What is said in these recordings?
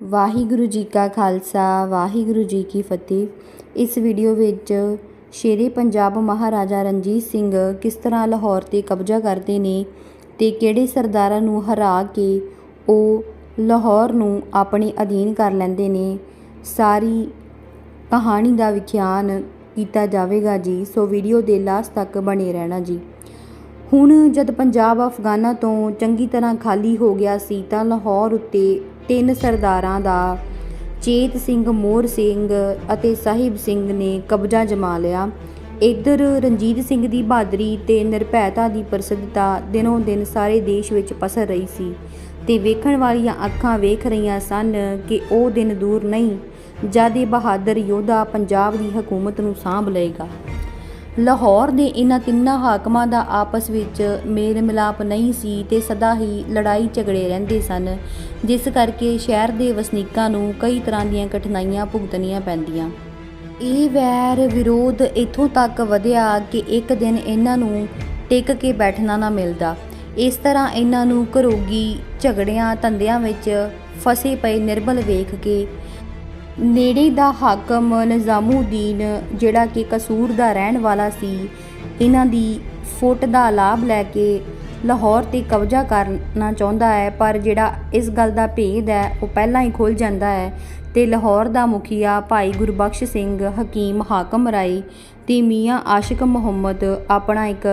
ਵਾਹਿਗੁਰੂ ਜੀ ਕਾ ਖਾਲਸਾ, ਵਾਹਿਗੁਰੂ ਜੀ ਕੀ ਫਤਿਹ। ਇਸ ਵੀਡੀਓ ਵਿੱਚ ਸ਼ੇਰੇ ਪੰਜਾਬ ਮਹਾਰਾਜਾ ਰਣਜੀਤ ਸਿੰਘ ਕਿਸ ਤਰ੍ਹਾਂ ਲਾਹੌਰ ਤੇ ਕਬਜ਼ਾ ਕਰਦੇ ਨੇ ਤੇ ਕਿਹੜੇ ਸਰਦਾਰਾਂ ਨੂੰ ਹਰਾ ਕੇ ਉਹ ਲਾਹੌਰ ਨੂੰ ਆਪਣੇ ਅਧੀਨ ਕਰ ਲੈਂਦੇ ਨੇ, ਸਾਰੀ ਕਹਾਣੀ ਦਾ ਵਿਖਿਆਨ ਕੀਤਾ ਜਾਵੇਗਾ ਜੀ। ਸੋ ਵੀਡੀਓ ਦੇ ਲਾਸਟ ਤੱਕ ਬਣੇ ਰਹਿਣਾ ਜੀ। ਹੁਣ ਜਦ ਪੰਜਾਬ, ਅਫਗਾਨਾਂ ਤੋਂ ਚੰਗੀ ਤਰ੍ਹਾਂ ਖਾਲੀ ਹੋ ਗਿਆ ਸੀ ਤਾਂ ਲਾਹੌਰ ਉੱਤੇ ਤਿੰਨ ਸਰਦਾਰਾਂ ਦਾ, ਚੇਤ ਸਿੰਘ ਮੋਹਰ ਸਿੰਘ ਅਤੇ ਸਾਹਿਬ ਸਿੰਘ ਨੇ ਕਬਜ਼ਾ ਜਮਾ ਲਿਆ। ਇੱਧਰ ਰਣਜੀਤ ਸਿੰਘ ਦੀ ਬਹਾਦਰੀ ਤੇ ਨਿਰਭੈਤਾ ਦੀ ਪ੍ਰਸਿੱਧਤਾ ਦਿਨੋਂ ਦਿਨ ਸਾਰੇ ਦੇਸ਼ ਵਿੱਚ ਪਸਰ ਰਹੀ ਸੀ ਤੇ ਵੇਖਣ ਵਾਲੀਆਂ ਅੱਖਾਂ ਵੇਖ ਰਹੀਆਂ ਸਨ ਕਿ ਉਹ ਦਿਨ ਦੂਰ ਨਹੀਂ, ਜਦ ਇਹ ਬਹਾਦਰ ਯੋਧਾ ਪੰਜਾਬ ਦੀ ਹਕੂਮਤ ਨੂੰ ਸਾਂਭ ਲਏਗਾ। ਲਾਹੌਰ ਦੇ ਇਹਨਾਂ ਤਿੰਨਾਂ ਹਾਕਮਾਂ ਦਾ ਆਪਸ ਵਿੱਚ ਮੇਲ ਮਿਲਾਪ ਨਹੀਂ ਸੀ ਤੇ ਸਦਾ ਹੀ ਲੜਾਈ ਝਗੜੇ ਰਹਿੰਦੇ ਸਨ, ਜਿਸ ਕਰਕੇ ਸ਼ਹਿਰ ਦੇ ਵਸਨੀਕਾਂ ਨੂੰ ਕਈ ਤਰ੍ਹਾਂ ਦੀਆਂ ਕਠਿਨਾਈਆਂ ਭੁਗਤਣੀਆਂ ਪੈਂਦੀਆਂ। ਇਹ ਵੈਰ ਵਿਰੋਧ ਇਥੋਂ ਤੱਕ ਵਧਿਆ ਕਿ ਇੱਕ ਦਿਨ ਇਹਨਾਂ ਨੂੰ ਟਿਕ ਕੇ ਬੈਠਣਾ ਨਾ ਮਿਲਦਾ। ਇਸ ਤਰ੍ਹਾਂ ਇਹਨਾਂ ਨੂੰ ਘਰੋਗੀ ਝਗੜਿਆਂ ਧੰਦਿਆਂ ਵਿੱਚ ਫਸੇ ਪਏ ਨਿਰਬਲ ਵੇਖ ਕੇ ਨੇੜੇ ਦਾ ਹਾਕਮ ਨਿਜ਼ਾਮੂਦੀਨ, ਜਿਹੜਾ ਕਿ ਕਸੂਰ ਦਾ ਰਹਿਣ ਵਾਲਾ ਸੀ, ਇਹਨਾਂ ਦੀ ਫੁੱਟ ਦਾ ਲਾਭ ਲੈ ਕੇ ਲਾਹੌਰ ਤੇ ਕਬਜ਼ਾ ਕਰਨਾ ਚਾਹੁੰਦਾ ਹੈ, ਪਰ ਜਿਹੜਾ ਇਸ ਗੱਲ ਦਾ ਭੇਦ ਹੈ, ਉਹ ਪਹਿਲਾਂ ਹੀ ਖੁੱਲ ਜਾਂਦਾ ਹੈ ਤੇ ਲਾਹੌਰ ਦਾ ਮੁਖੀਆ ਭਾਈ ਗੁਰਬਖਸ਼ ਸਿੰਘ ਹਕੀਮ ਹਾਕਮ ਰਾਏ ਤੇ ਮੀਆਂ ਆਸ਼ਿਕ ਮੁਹੰਮਦ ਆਪਣਾ ਇੱਕ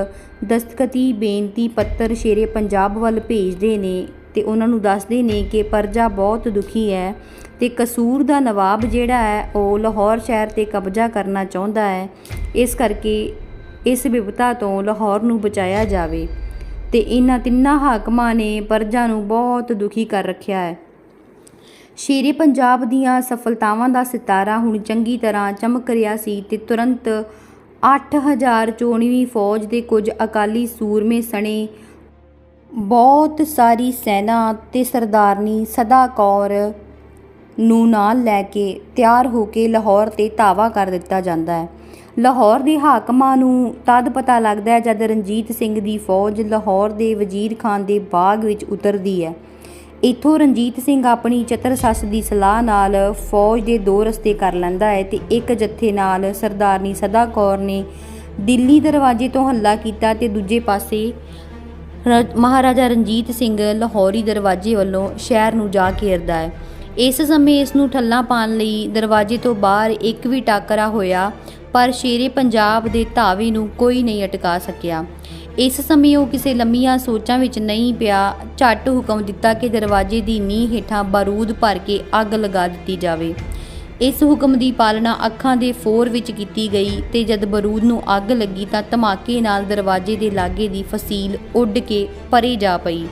ਦਸਤਖਤੀ ਬੇਨਤੀ ਪੱਤਰ ਸ਼ੇਰੇ ਪੰਜਾਬ ਵੱਲ ਭੇਜਦੇ ਨੇ। ਤੇ ਉਹਨਾਂ ਨੂੰ ਦੱਸਦੇ ਨੇ ਕਿ ਪਰਜਾ ਬਹੁਤ ਦੁਖੀ ਹੈ ਤੇ ਕਸੂਰ ਦਾ ਨਵਾਬ ਜਿਹੜਾ ਹੈ, ਉਹ ਲਾਹੌਰ ਸ਼ਹਿਰ ਤੇ ਕਬਜ਼ਾ ਕਰਨਾ ਚਾਹੁੰਦਾ ਹੈ। ਇਸ ਕਰਕੇ ਇਸ ਵਿਪਤਾ ਤੋਂ ਲਾਹੌਰ ਨੂੰ ਬਚਾਇਆ ਜਾਵੇ ਤੇ ਇਹਨਾਂ ਤਿੰਨਾਂ ਹਾਕਮਾਂ ਨੇ ਪਰਜਾ ਨੂੰ ਬਹੁਤ ਦੁਖੀ ਕਰ ਰੱਖਿਆ ਹੈ। ਸ਼ੇਰੇ ਪੰਜਾਬ ਦੀਆਂ ਸਫਲਤਾਵਾਂ ਦਾ ਸਿਤਾਰਾ ਹੁਣ ਚੰਗੀ ਤਰ੍ਹਾਂ ਚਮਕ ਰਿਹਾ ਸੀ ਤੇ ਤੁਰੰਤ 8000 ਚੋਣਵੀਂ ਫੌਜ ਦੇ ਕੁਝ ਅਕਾਲੀ ਸੂਰਮੇ ਸਣੇ ਬਹੁਤ ਸਾਰੀ ਸੈਨਾ ਤੇ ਸਰਦਾਰਨੀ ਸਦਾ ਕੌਰ ਨੂੰ ਨਾਲ ਲੈ ਕੇ ਤਿਆਰ ਹੋ ਕੇ ਲਾਹੌਰ ਤੇ ਧਾਵਾ ਕਰ ਦਿੱਤਾ ਜਾਂਦਾ ਹੈ। ਲਾਹੌਰ ਦੇ ਹਾਕਮਾਂ ਨੂੰ ਤਦ ਪਤਾ ਲੱਗਦਾ ਹੈ ਜਦ ਰਣਜੀਤ ਸਿੰਘ ਦੀ ਫੌਜ ਲਾਹੌਰ ਦੇ ਵਜ਼ੀਰ ਖਾਨ ਦੇ ਬਾਗ ਵਿੱਚ ਉਤਰਦੀ ਹੈ। ਇਥੋਂ ਰਣਜੀਤ ਸਿੰਘ ਆਪਣੀ ਚਤਰ ਸੱਸ ਦੀ ਸਲਾਹ ਨਾਲ ਫੌਜ ਦੇ ਦੋ ਰਸਤੇ ਕਰ ਲੈਂਦਾ ਹੈ ਤੇ ਇੱਕ ਜੱਥੇ ਨਾਲ ਸਰਦਾਰਨੀ ਸਦਾ ਕੌਰ ਨੇ ਦਿੱਲੀ ਦਰਵਾਜ਼ੇ ਤੋਂ ਹੱਲਾ ਕੀਤਾ ਤੇ ਦੂਜੇ ਪਾਸੇ ਮਹਾਰਾਜਾ ਰਣਜੀਤ ਸਿੰਘ ਲਾਹੌਰੀ ਦਰਵਾਜ਼ੇ ਵੱਲੋਂ ਸ਼ਹਿਰ ਨੂੰ ਜਾ ਘੇਰਦਾ ਹੈ। ਇਸ ਸਮੇਂ ਇਸ ਨੂੰ ਠੱਲਾਂ ਪਾਉਣ ਲਈ ਦਰਵਾਜ਼ੇ ਤੋਂ ਬਾਹਰ ਇੱਕ ਵੀ ਟਾਕਰਾ ਹੋਇਆ, ਪਰ ਸ਼ੇਰੇ ਪੰਜਾਬ ਦੇ ਧਾਵੇ ਨੂੰ ਕੋਈ ਨਹੀਂ ਅਟਕਾ ਸਕਿਆ। ਇਸ ਸਮੇਂ ਉਹ ਕਿਸੇ ਲੰਮੀਆਂ ਸੋਚਾਂ ਵਿੱਚ ਨਹੀਂ ਪਿਆ, ਝੱਟ ਹੁਕਮ ਦਿੱਤਾ ਕਿ ਦਰਵਾਜ਼ੇ ਦੀ ਨੀਂਹ ਹੇਠਾਂ ਬਾਰੂਦ ਭਰ ਕੇ ਅੱਗ ਲਗਾ ਦਿੱਤੀ ਜਾਵੇ। ਇਸ ਹੁਕਮ ਦੀ ਪਾਲਣਾ ਅੱਖਾਂ ਦੇ ਫੋਰ ਵਿੱਚ ਕੀਤੀ ਗਈ ਤੇ ਜਦ ਬਰੂਦ ਨੂੰ ਅੱਗ ਲੱਗੀ ਤਾਂ ਧਮਾਕੇ ਨਾਲ ਦਰਵਾਜ਼ੇ ਦੇ ਲਾਗੇ ਦੀ ਫਸੀਲ ਉੱਡ ਕੇ ਪਰੇ ਜਾ ਪਈ।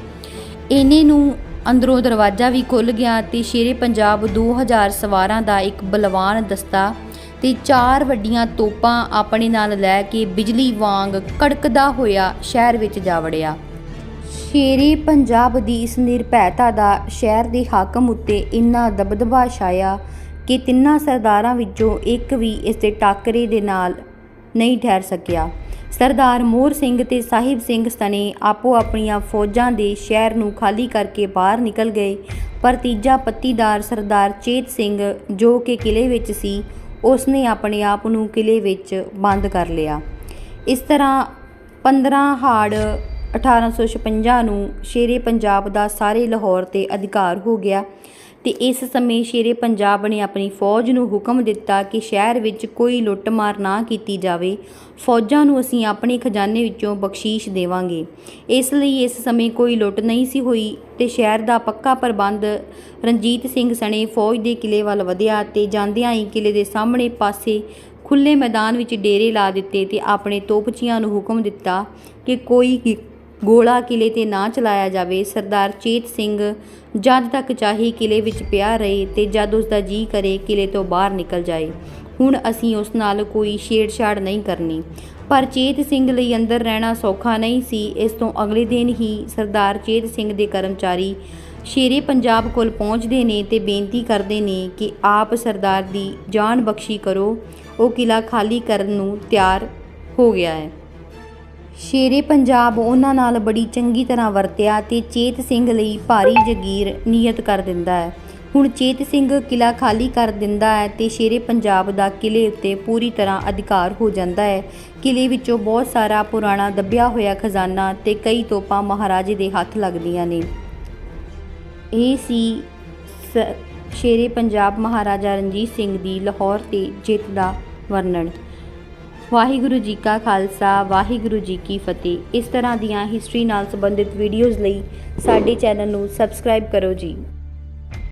ਇਹਨੇ ਨੂੰ ਅੰਦਰੋਂ ਦਰਵਾਜ਼ਾ ਵੀ ਖੁੱਲ ਗਿਆ ਤੇ ਸ਼ੇਰੇ ਪੰਜਾਬ 2000 ਸਵਾਰਾਂ ਦਾ ਇੱਕ ਬਲਵਾਨ ਦਸਤਾ ਤੇ ਚਾਰ ਵੱਡੀਆਂ ਤੋਪਾਂ ਆਪਣੇ ਨਾਲ ਲੈ ਕੇ ਬਿਜਲੀ ਵਾਂਗ ਕੜਕਦਾ ਹੋਇਆ ਸ਼ਹਿਰ ਵਿੱਚ ਜਾ ਵੜਿਆ। ਸ਼ੇਰੇ ਪੰਜਾਬ ਦੀ ਇਸ ਨਿਰਭੈਤਾ ਦਾ ਸ਼ਹਿਰ ਦੇ ਹਾਕਮ ਉੱਤੇ ਇੰਨਾ ਦਬਦਬਾ ਛਾਇਆ ਕਿ ਤਿੰਨਾਂ ਸਰਦਾਰਾਂ ਵਿੱਚੋਂ ਇੱਕ ਵੀ ਇਸ ਦੇ ਟਾਕਰੇ ਦੇ ਨਾਲ ਨਹੀਂ ਠਹਿਰ ਸਕਿਆ। ਸਰਦਾਰ ਮੋਹਰ ਸਿੰਘ ਤੇ ਸਾਹਿਬ ਸਿੰਘ ਸਣੇ ਆਪੋ ਆਪਣੀਆਂ ਫੌਜਾਂ ਦੇ ਸ਼ਹਿਰ ਨੂੰ ਖਾਲੀ ਕਰਕੇ ਬਾਹਰ ਨਿਕਲ ਗਏ, ਪਰ ਤੀਜਾ ਪੱਤੀਦਾਰ ਸਰਦਾਰ ਚੇਤ ਸਿੰਘ ਜੋ ਕਿ ਕਿਲੇ ਵਿੱਚ ਸੀ, ਉਸਨੇ ਆਪਣੇ ਆਪ ਨੂੰ ਕਿਲੇ ਵਿੱਚ ਬੰਦ ਕਰ ਲਿਆ। ਇਸ ਤਰ੍ਹਾਂ 15 ਹਾੜ 1856 ਨੂੰ ਸ਼ੇਰੇ ਪੰਜਾਬ ਦਾ ਸਾਰੇ ਲਾਹੌਰ ਤੇ ਅਧਿਕਾਰ ਹੋ ਗਿਆ। ਤੇ ਇਸ ਸਮੇਂ ਸ਼ੇਰੇ ਪੰਜਾਬ ਨੇ ਆਪਣੀ ਫੌਜ ਨੂੰ ਹੁਕਮ ਦਿੱਤਾ ਕਿ ਸ਼ਹਿਰ ਵਿੱਚ ਕੋਈ ਲੁੱਟਮਾਰ ਨਾ ਕੀਤੀ ਜਾਵੇ। ਫੌਜਾਂ ਨੂੰ ਅਸੀਂ ਆਪਣੇ ਖਜ਼ਾਨੇ ਵਿੱਚੋਂ ਬਖਸ਼ੀਸ਼ ਦੇਵਾਂਗੇ। ਇਸ ਲਈ ਇਸ ਸਮੇਂ ਕੋਈ ਲੁੱਟ ਨਹੀਂ ਸੀ ਹੋਈ ਤੇ ਸ਼ਹਿਰ ਦਾ ਪੱਕਾ ਪ੍ਰਬੰਧ ਰਣਜੀਤ ਸਿੰਘ ਸਣੇ ਫੌਜ ਦੇ ਕਿਲੇ ਵੱਲ ਵਧਿਆ ਤੇ ਜਾਂਦਿਆਂ ਹੀ ਕਿਲੇ ਦੇ ਸਾਹਮਣੇ ਪਾਸੇ ਖੁੱਲੇ ਮੈਦਾਨ ਵਿੱਚ ਡੇਰੇ ਲਾ ਦਿੱਤੇ ਤੇ ਆਪਣੇ ਤੋਪਚੀਆਂ ਨੂੰ ਹੁਕਮ ਦਿੱਤਾ ਕਿ ਕੋਈ ਗੋਲਾ ਕਿਲੇ ਤੇ ਨਾ ਚਲਾਇਆ ਜਾਵੇ। ਸਰਦਾਰ ਚੇਤ ਸਿੰਘ ਜਦ ਤੱਕ ਚਾਹੀ ਕਿਲੇ ਵਿੱਚ ਪਿਆ ਰਹੇ ਤੇ ਜਦ ਉਸ ਦਾ ਜੀ ਕਰੇ ਕਿਲੇ ਤੋਂ ਬਾਹਰ ਨਿਕਲ ਜਾਏ। ਹੁਣ ਅਸੀਂ ਉਸ ਨਾਲ ਕੋਈ ਛੇੜਛਾੜ ਨਹੀਂ ਕਰਨੀ। ਪਰ ਚੇਤ ਸਿੰਘ ਲਈ ਅੰਦਰ ਰਹਿਣਾ ਸੌਖਾ ਨਹੀਂ ਸੀ। ਇਸ ਤੋਂ ਅਗਲੇ ਦਿਨ ਹੀ ਸਰਦਾਰ ਚੇਤ ਸਿੰਘ ਦੇ ਕਰਮਚਾਰੀ ਸ਼ੇਰੇ ਪੰਜਾਬ ਕੋਲ ਪਹੁੰਚਦੇ ਨੇ ਤੇ ਬੇਨਤੀ ਕਰਦੇ ਨੇ ਕਿ ਆਪ ਸਰਦਾਰ ਦੀ ਜਾਨ ਬਖਸ਼ੀ ਕਰੋ। ਉਹ ਕਿਲਾ ਖਾਲੀ ਕਰਨ ਨੂੰ ਤਿਆਰ ਹੋ ਗਿਆ ਹੈ। ਸ਼ੇਰੇ ਪੰਜਾਬ ਉਹਨਾਂ ਨਾਲ ਬੜੀ ਚੰਗੀ ਤਰ੍ਹਾਂ ਵਰਤਿਆ ਤੇ ਚੇਤ ਸਿੰਘ ਲਈ ਭਾਰੀ ਜਗੀਰ ਨਿਯਤ ਕਰ ਦਿੰਦਾ ਹੈ। ਹੁਣ ਚੇਤ ਸਿੰਘ ਕਿਲਾ ਖਾਲੀ ਕਰ ਦਿੰਦਾ ਹੈ ਤੇ ਸ਼ੇਰੇ ਪੰਜਾਬ ਦਾ ਕਿਲੇ ਉੱਤੇ ਪੂਰੀ ਤਰ੍ਹਾਂ ਅਧਿਕਾਰ ਹੋ ਜਾਂਦਾ ਹੈ। ਕਿਲੇ ਵਿੱਚੋਂ ਬਹੁਤ ਸਾਰਾ ਪੁਰਾਣਾ ਦੱਬਿਆ ਹੋਇਆ ਖਜ਼ਾਨਾ ਤੇ ਕਈ ਤੋਪਾਂ ਮਹਾਰਾਜੇ ਦੇ ਹੱਥ ਲੱਗਦੀਆਂ ਨੇ। ਇਹ ਸੀ ਸ- ਸ਼ੇਰੇ ਪੰਜਾਬ ਮਹਾਰਾਜਾ ਰਣਜੀਤ ਸਿੰਘ ਦੀ ਲਾਹੌਰ ਤੇ ਜਿੱਤ ਦਾ ਵਰਣਨ। ਵਾਹਿਗੁਰੂ ਜੀ ਕਾ ਖਾਲਸਾ, ਵਾਹਿਗੁਰੂ ਜੀ ਕੀ ਫਤਿਹ। ਇਸ ਤਰ੍ਹਾਂ ਦੀਆਂ ਹਿਸਟਰੀ ਨਾਲ ਸੰਬੰਧਿਤ ਵੀਡੀਓਜ਼ ਲਈ ਸਾਡੇ ਚੈਨਲ ਨੂੰ ਸਬਸਕ੍ਰਾਈਬ ਕਰੋ ਜੀ।